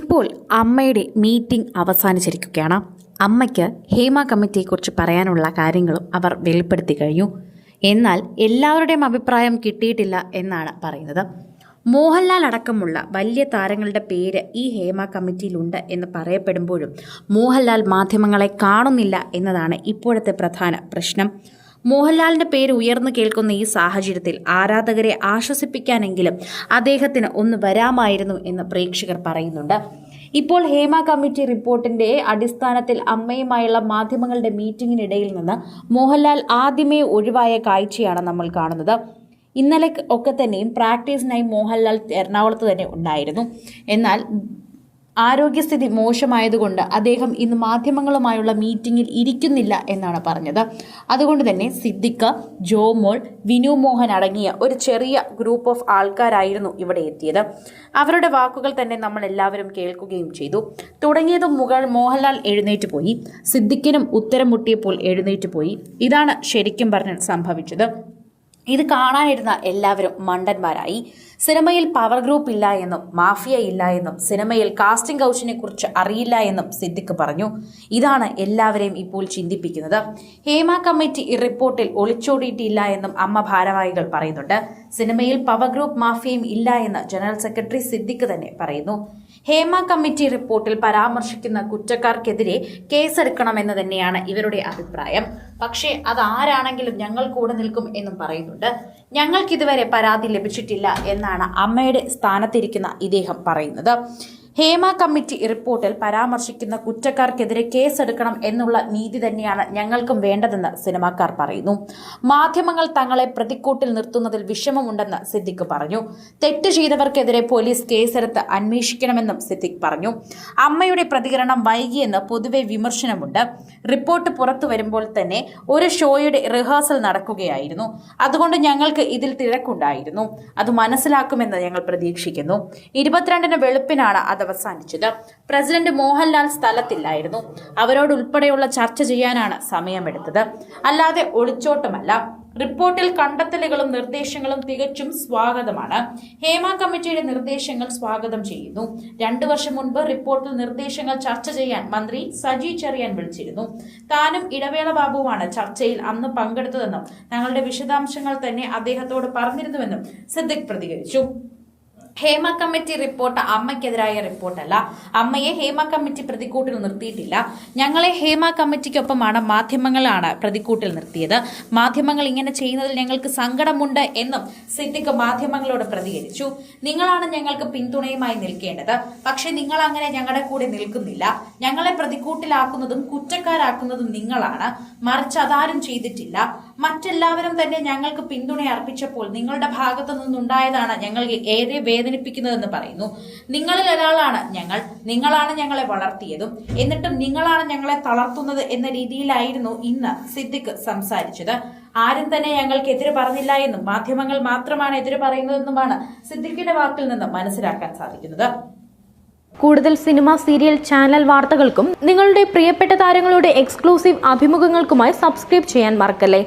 ഇപ്പോൾ അമ്മയുടെ മീറ്റിംഗ് അവസാനിച്ചിരിക്കുകയാണ്. അമ്മയ്ക്ക് ഹേമ കമ്മിറ്റിയെക്കുറിച്ച് പറയാനുള്ള കാര്യങ്ങളും അവർ വെളിപ്പെടുത്തി കഴിഞ്ഞു. എന്നാൽ എല്ലാവരുടെയും അഭിപ്രായം കിട്ടിയിട്ടില്ല എന്നാണ് പറയുന്നത്. മോഹൻലാൽ അടക്കമുള്ള വലിയ താരങ്ങളുടെ പേര് ഈ ഹേമ കമ്മിറ്റിയിലുണ്ട് എന്ന് പറയപ്പെടുമ്പോഴും മോഹൻലാൽ മാധ്യമങ്ങളെ കാണുന്നില്ല എന്നതാണ് ഇപ്പോഴത്തെ പ്രധാന പ്രശ്നം. മോഹൻലാലിന്റെ പേര് ഉയർന്നു കേൾക്കുന്ന ഈ സാഹചര്യത്തിൽ ആരാധകരെ ആശ്വസിപ്പിക്കാനെങ്കിലും അദ്ദേഹത്തിന് ഒന്ന് വരാമായിരുന്നു എന്ന് പ്രേക്ഷകർ പറയുന്നുണ്ട്. ഇപ്പോൾ ഹേമ കമ്മിറ്റി റിപ്പോർട്ടിന്റെ അടിസ്ഥാനത്തിൽ അമ്മയുമായുള്ള മാധ്യമങ്ങളുടെ മീറ്റിംഗിനിടയിൽ നിന്ന് മോഹൻലാൽ ആദ്യമേ ഒഴിവായ കാഴ്ചയാണ് നമ്മൾ കാണുന്നത്. ഇന്നലെ ഒക്കെ തന്നെയും പ്രാക്ടീസിനായി മോഹൻലാൽ എറണാകുളത്ത് തന്നെ ഉണ്ടായിരുന്നു. എന്നാൽ ആരോഗ്യസ്ഥിതി മോശമായതുകൊണ്ട് അദ്ദേഹം ഇന്ന് മാധ്യമങ്ങളുമായുള്ള മീറ്റിംഗിൽ ഇരിക്കുന്നില്ല എന്നാണ് പറഞ്ഞത്. അതുകൊണ്ട് തന്നെ സിദ്ദിഖ് ജോമോൾ വിനു മോഹൻ അടങ്ങിയ ഒരു ചെറിയ ഗ്രൂപ്പ് ഓഫ് ആൾക്കാരായിരുന്നു ഇവിടെ എത്തിയത്. അവരുടെ വാക്കുകൾ തന്നെ നമ്മൾ എല്ലാവരും കേൾക്കുകയും ചെയ്തു. തുടങ്ങിയതും മുകൾ മോഹൻലാൽ എഴുന്നേറ്റ് പോയി. സിദ്ദിഖിനും ഉത്തരം മുട്ടിയപ്പോൾ എഴുന്നേറ്റ് പോയി. ഇതാണ് ശരിക്കും പറഞ്ഞ് സംഭവിച്ചത്. ഇത് കാണാനിരുന്ന എല്ലാവരും മണ്ടന്മാരായി. സിനിമയിൽ പവർ ഗ്രൂപ്പ് ഇല്ല എന്നും മാഫിയ ഇല്ല എന്നും സിനിമയിൽ കാസ്റ്റിംഗ് കൗച്ചിനെ കുറിച്ച് അറിയില്ല എന്നും സിദ്ദിഖ് പറഞ്ഞു. ഇതാണ് എല്ലാവരെയും ഇപ്പോൾ ചിന്തിപ്പിക്കുന്നത്. ഹേമ കമ്മിറ്റി ഈ റിപ്പോർട്ടിൽ ഒളിച്ചോടിയിട്ടില്ല എന്നും അമ്മ ഭാരവാഹികൾ പറയുന്നുണ്ട്. സിനിമയിൽ പവർ ഗ്രൂപ്പ് മാഫിയയും ഇല്ല എന്ന് ജനറൽ സെക്രട്ടറി സിദ്ദിഖ് തന്നെ പറയുന്നു. ഹേമ കമ്മിറ്റി റിപ്പോർട്ടിൽ പരാമർശിക്കുന്ന കുറ്റക്കാർക്കെതിരെ കേസെടുക്കണമെന്ന് തന്നെയാണ് ഇവരുടെ അഭിപ്രായം. പക്ഷേ അതാരാണെങ്കിലും ഞങ്ങൾ കൂടെ നിൽക്കും എന്നും പറയുന്നുണ്ട്. ഞങ്ങൾക്കിതുവരെ പരാതി ലഭിച്ചിട്ടില്ല എന്നാണ് അമ്മയുടെ സ്ഥാനത്തിരിക്കുന്ന ഇദ്ദേഹം പറയുന്നത്. ഹേമ കമ്മിറ്റി റിപ്പോർട്ടിൽ പരാമർശിക്കുന്ന കുറ്റക്കാർക്കെതിരെ കേസെടുക്കണം എന്നുള്ള നീതി തന്നെയാണ് ഞങ്ങൾക്കും വേണ്ടതെന്ന് സിനിമാക്കാർ പറയുന്നു. മാധ്യമങ്ങൾ തങ്ങളെ പ്രതിക്കൂട്ടിൽ നിർത്തുന്നതിൽ വിഷമമുണ്ടെന്ന് സിദ്ദിഖ് പറഞ്ഞു. തെറ്റ് ചെയ്തവർക്കെതിരെ പോലീസ് കേസെടുത്ത് അന്വേഷിക്കണമെന്നും സിദ്ദിഖ് പറഞ്ഞു. അമ്മയുടെ പ്രതികരണം വൈകിയെന്ന് പൊതുവെ വിമർശനമുണ്ട്. റിപ്പോർട്ട് പുറത്തു വരുമ്പോൾ തന്നെ ഒരു ഷോയുടെ റിഹേഴ്സൽ നടക്കുകയായിരുന്നു. അതുകൊണ്ട് ഞങ്ങൾക്ക് ഇതിൽ തിരക്കുണ്ടായിരുന്നു. അത് മനസ്സിലാക്കുമെന്ന് ഞങ്ങൾ പ്രതീക്ഷിക്കുന്നു. ഇരുപത്തിരണ്ടിന് വെളുപ്പിനാണ് അത് അവസാനിച്ചത് പ്രസിഡന്റ് മോഹൻലാൽ സ്ഥലത്തില്ലായിരുന്നു. അവരോട് ഉൾപ്പെടെയുള്ള ചർച്ച ചെയ്യാനാണ് സമയമെടുത്തത്. അല്ലാതെ ഒളിച്ചോട്ടമല്ല. റിപ്പോർട്ടിൽ കണ്ടെത്തലുകളും നിർദ്ദേശങ്ങളും തികച്ചും സ്വാഗതമാണ്. ഹേമ കമ്മിറ്റിയുടെ നിർദ്ദേശങ്ങൾ സ്വാഗതം ചെയ്യുന്നു. രണ്ടു വർഷം മുൻപ് റിപ്പോർട്ടിൽ നിർദ്ദേശങ്ങൾ ചർച്ച ചെയ്യാൻ മന്ത്രി സജി ചെറിയാൻ വിളിച്ചിരുന്നു. താനും ഇടവേള ബാബുവാണ് ചർച്ചയിൽ അന്ന് പങ്കെടുത്തതെന്നും തങ്ങളുടെ വിശദാംശങ്ങൾ തന്നെ അദ്ദേഹത്തോട് പറഞ്ഞിരുന്നുവെന്നും സിദ്ദിഖ് പ്രതികരിച്ചു. ഹേമ കമ്മിറ്റി റിപ്പോർട്ട് അമ്മയ്ക്കെതിരായ റിപ്പോർട്ടല്ല. അമ്മയെ ഹേമ കമ്മിറ്റി പ്രതിക്കൂട്ടിൽ നിർത്തിയിട്ടില്ല. ഞങ്ങളെ ഹേമ കമ്മിറ്റിക്കൊപ്പമാണ് മാധ്യമങ്ങളാണ് പ്രതിക്കൂട്ടിൽ നിർത്തിയത്. മാധ്യമങ്ങൾ ഇങ്ങനെ ചെയ്യുന്നതിൽ ഞങ്ങൾക്ക് സങ്കടമുണ്ട് എന്നും സിദ്ദിഖ് മാധ്യമങ്ങളോട് പ്രതികരിച്ചു. നിങ്ങളാണ് ഞങ്ങൾക്ക് പിന്തുണയുമായി നിൽക്കേണ്ടത്. പക്ഷെ നിങ്ങൾ അങ്ങനെ ഞങ്ങളുടെ കൂടെ നിൽക്കുന്നില്ല. ഞങ്ങളെ പ്രതിക്കൂട്ടിലാക്കുന്നതും കുറ്റക്കാരാക്കുന്നതും നിങ്ങളാണ്. മറിച്ച് അതാരും ചെയ്തിട്ടില്ല. മറ്റെല്ലാവരും തന്നെ ഞങ്ങൾക്ക് പിന്തുണ അർപ്പിച്ചപ്പോൾ നിങ്ങളുടെ ഭാഗത്തു നിന്നുണ്ടായതാണ് ഞങ്ങൾക്ക് ഏറെ വേദനിപ്പിക്കുന്നതെന്ന് പറയുന്നു. നിങ്ങളിൽ ഒരാളാണ് ഞങ്ങൾ. നിങ്ങളാണ് ഞങ്ങളെ വളർത്തിയതും. എന്നിട്ടും നിങ്ങളാണ് ഞങ്ങളെ തളർത്തുന്നത് എന്ന രീതിയിലായിരുന്നു ഇന്ന് സിദ്ദിഖ് സംസാരിച്ചത്. ആരും തന്നെ ഞങ്ങൾക്ക് എതിര് പറഞ്ഞില്ല എന്നും മാധ്യമങ്ങൾ മാത്രമാണ് എതിര് പറയുന്നതെന്നുമാണ് സിദ്ദിഖിന്റെ വാക്കിൽ നിന്ന് മനസ്സിലാക്കാൻ സാധിക്കുന്നത്. കൂടുതൽ സിനിമ സീരിയൽ ചാനൽ വാർത്തകൾക്കും നിങ്ങളുടെ പ്രിയപ്പെട്ട താരങ്ങളുടെ എക്സ്ക്ലൂസീവ് അഭിമുഖങ്ങൾക്കുമായി സബ്സ്ക്രൈബ് ചെയ്യാൻ മറക്കല്ലേ?